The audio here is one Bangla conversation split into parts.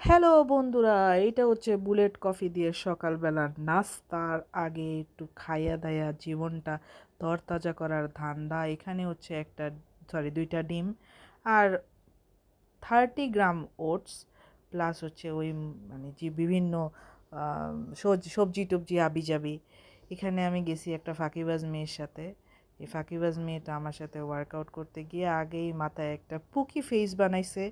হ্যালো বন্ধুরা এটা হচ্ছে বুলেট কফি দিয়ে সকালবেলার নাস্তার আগে একটু খাইয়া দাইয়া জীবনটা তরতাজা করার ধান্দা। এখানে হচ্ছে একটা সরি দুইটা ডিম আর থার্টি গ্রাম ওটস প্লাস হচ্ছে ওই মানে যে বিভিন্ন সবজি সবজি টবজি আবি যাবি এখানে আমি গেছি একটা ফাঁকিবাজ মেয়ের সাথে। এই ফাঁকিবাজ মেয়েটা আমার সাথে ওয়ার্কআউট করতে গিয়ে আগেই মাথায় একটা পুকি ফেস বানাইছে।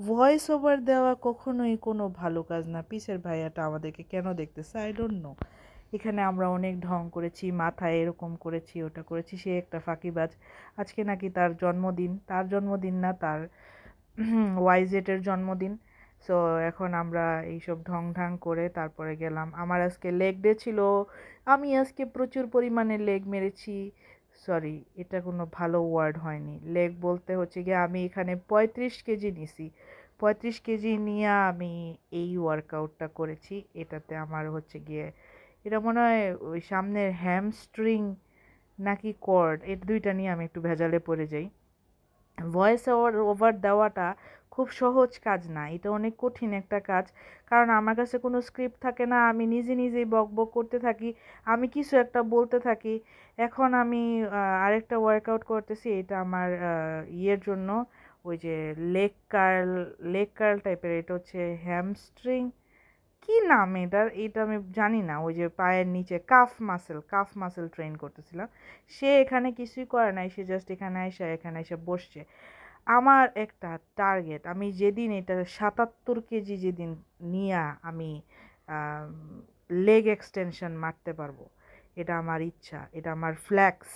ভয়েস ওভার দেওয়া কখনোই কোনো ভালো কাজ না। পিসের ভাইয়াটা আমাদেরকে কেন দেখতেছে? আই ডোন্ট নো এখানে আমরা অনেক ঢং করেছি, মাথায় এরকম করেছি, ওটা করেছি, সে একটা ফাঁকিবাজ। আজকে নাকি তার জন্মদিন। তার জন্মদিন না, তার ওয়াইজেটের জন্মদিন। সো এখন আমরা এইসব ঢং ঢাং করে তারপরে গেলাম। আমার আজকে লেগ ডে ছিল। আমি আজকে প্রচুর পরিমাণে লেগ মেরেছি। সরি এটা কোনো ভালো ওয়ার্ড হয়নি। লেগ বলতে হচ্ছে গিয়ে আমি এখানে পঁয়ত্রিশ কেজি নিছি। পঁয়ত্রিশ কেজি নিয়ে আমি এই ওয়ার্কআউটটা করেছি। এটাতে আমার হচ্ছে গিয়ে, এটা মনে হয় ওই সামনের হ্যামস্ট্রিং নাকি কর্ড এই দুইটা নিয়ে আমি একটু ভেজালে পড়ে যাই। ভয়েস ওভার ওভার দেওয়াটা খুব সহজ কাজ না, এটা অনেক কঠিন একটা কাজ। কারণ আমার কাছে কোনো স্ক্রিপ্ট থাকে না, আমি নিজে নিজেই বক বক করতে থাকি, আমি কিছু একটা বলতে থাকি। এখন আমি আরেকটা ওয়ার্কআউট করতেছি, এটা আমার ইয়ের জন্য, ওই যে লেগ কার্ল লেগ কার্ল টাইপের এটা হচ্ছে হ্যামস্ট্রিং কি নাম এটার? এটা আমি জানি না, ওই যে পায়ের নিচে calf muscle calf muscle train করতেছিলাম। সে এখানে কিছুই করে নাই, সে জাস্ট এখানে এসে এখানে এসে বসছে। আমার একটা টার্গেট আমি যেদিন এটা সাতাত্তর কেজি যেদিন নিয়ে আমি লেগ এক্সটেনশন মারতে পারব, এটা আমার ইচ্ছা, এটা আমার ফ্ল্যাক্স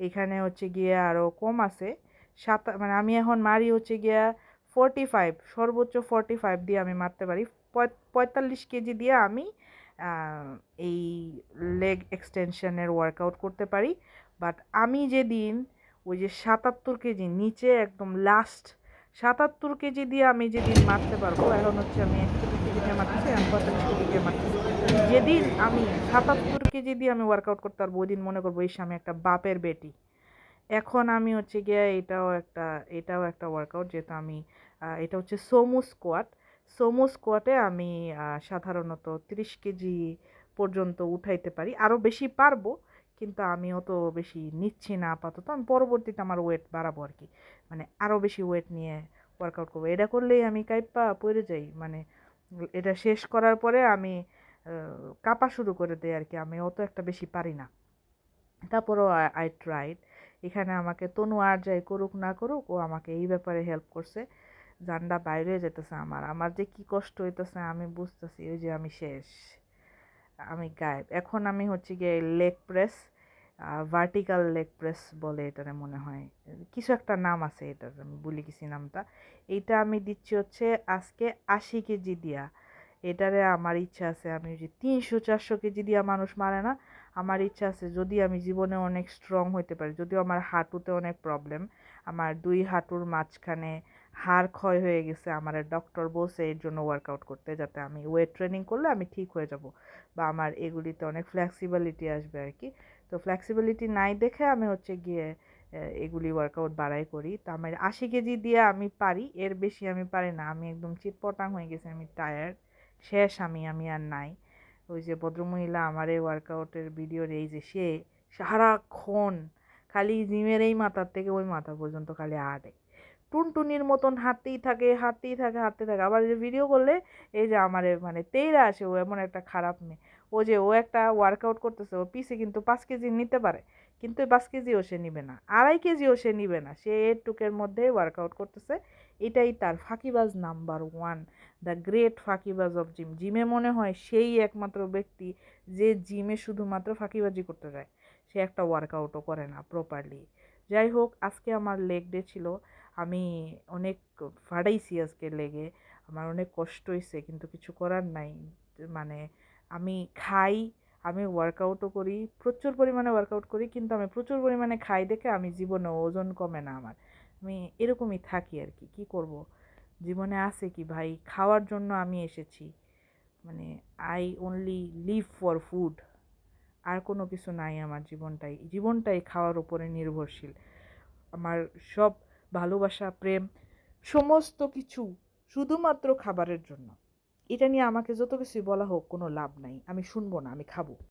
এখানে হচ্ছে গিয়ে আরও কম আছে, সাত মানে আমি এখন মারি হচ্ছে গিয়া ফোরটি ফাইভ সর্বোচ্চ ফোরটি ফাইভ দিয়ে আমি মারতে পারি, পঁয়- পঁয়তাল্লিশ কেজি দিয়ে আমি এই লেগ এক্সটেনশনের ওয়ার্কআউট করতে পারি। বাট আমি যেদিন ওই যে সাতাত্তর কেজি, নিচে একদম লাস্ট সাতাত্তর কেজি দিয়ে আমি যেদিন মারতে পারব, এখন হচ্ছে আমি একচল্লিশ কেজি দিয়ে মারতেছি আমি পঁয়তাল্লিশ কেজি দিয়ে মারতেছি। যেদিন আমি সাতাত্তর কেজি দিয়ে আমি ওয়ার্কআউট করতে পারব, ওই দিন মনে করব এই আমি একটা বাপের বেটি। এখন আমি হচ্ছে গিয়ে এটাও একটা এটাও একটা ওয়ার্কআউট যেটা আমি এটা হচ্ছে সোমু স্কোয়াট সোমু স্কোয়াটে আমি সাধারণত তিরিশ কেজি পর্যন্ত উঠাইতে পারি। আরও বেশি পারব কিন্তু আমি অত বেশি নিচ্ছি না আপাতত। আমি পরবর্তীতে আমার ওয়েট বাড়াবো আর কি মানে আরও বেশি ওয়েট নিয়ে ওয়ার্কআউট করব। এটা করলেই আমি কাইপা পড়ে যাই। মানে এটা শেষ করার পরে আমি কাঁপা শুরু করে দেয় আর কি আমি অত একটা বেশি পারি না। তারপরও আই ট্রাইড এখানে আমাকে তনু আর যাই করুক না করুক, ও আমাকে এই ব্যাপারে হেল্প করছে। জানটা বাইরে যেতেছে আমার। আমার যে কি কষ্ট হইতেছে আমি বুঝতেছি, ওই যে আমি শেষ। আমি গায়েব। এখন আমি হচ্ছে গিয়ে leg press vertical leg press বলে এটারে মনে হয়। কিছু একটা নাম আছে এটার, আমি ভুলে গেছি নামটা। এইটা আমি দিচ্ছি হচ্ছে আজকে আশি কেজি দিয়া। এটারে আমার ইচ্ছা আছে আমি যে তিনশো চারশো কেজি দিয়া মানুষ মারে না। আমার ইচ্ছা আছে যদি আমি জীবনে অনেক স্ট্রং হইতে পারি, যদিও আমার হাঁটুতে অনেক প্রবলেম আমার দুই হাঁটুর মাঝখানে হাড় ক্ষয় হয়ে গেছে। আমার ডক্টর বলছে, এর জন্য ওয়ার্কআউট করতে, যাতে আমি ওয়েট ট্রেনিং করলে আমি ঠিক হয়ে যাব। বা আমার এগুলিতে অনেক ফ্লেক্সিবিলিটি আসবে আর কি। তো ফ্লেক্সিবিলিটি নাই দেখে আমি হচ্ছে গিয়ে এগুলি ওয়ার্কআউট বাড়াই করি। তো আমার আশি কেজি দিয়ে আমি পারি, এর বেশি আমি পারি না। আমি একদম চিটপটাং হয়ে গেছি, আমি টায়ার্ড শেষ আমি আমি আর নাই। ওই যে ভদ্রমহিলা আমার এই ওয়ার্কআউটের ভিডিওর এই যে, সে সারাক্ষণ খালি জিমের এই মাথার থেকে ওই মাথা পর্যন্ত খালি হাঁটে। টুনটুনির মতন হাঁটতেই থাকে হাঁটতেই থাকে, হাঁটতে থাকে। আবার যে ভিডিও করলে, এই যে আমার মানে তেইরা আসে, ও এমন একটা খারাপ মেয়ে। ও যে ও একটা ওয়ার্কআউট করতেছে, ও পিসে কিন্তু পাঁচ কেজি নিতে পারে, কিন্তু পাঁচ কেজিও সে নিবে না। আড়াই কেজিও সে নিবে না। সে এর টুকের মধ্যে ওয়ার্কআউট করতেছে। এটাই তার ফাঁকিবাজ নাম্বার ওয়ান দ্য গ্রেট ফাঁকিবাজ অফ জিম জিমে মনে হয় সেই একমাত্র ব্যক্তি যে জিমে শুধুমাত্র ফাঁকিবাজি করতে যায়। সে একটা ওয়ার্কআউটও করে না প্রপারলি যাই হোক, আজকে আমার লেগ ডে ছিল। আমি অনেক ফাড়াইছি আজকে লেগে, আমার অনেক কষ্ট হয়েছে কিন্তু কিছু করার নাই। মানে আমি খাই, আমি ওয়ার্কআউটও করি, প্রচুর পরিমাণে ওয়ার্কআউট করি, কিন্তু আমি প্রচুর পরিমাণে খাই দেখে আমি জীবনে ওজন কমে না আমার। আমি এরকমই থাকি আর কি, কী করব? জীবনে আছে কি ভাই? খাওয়ার জন্য আমি এসেছি। মানে I only live for food আর কোনো কিছু নাই আমার জীবনটাই। জীবনটাই খাওয়ার উপরে নির্ভরশীল। আমার সব ভালোবাসা, প্রেম, সমস্ত কিছু শুধুমাত্র খাবারের জন্য। এটা নিয়ে আমাকে যত কিছুই বলা হোক কোনো লাভ নাই। আমি শুনব না, আমি খাব।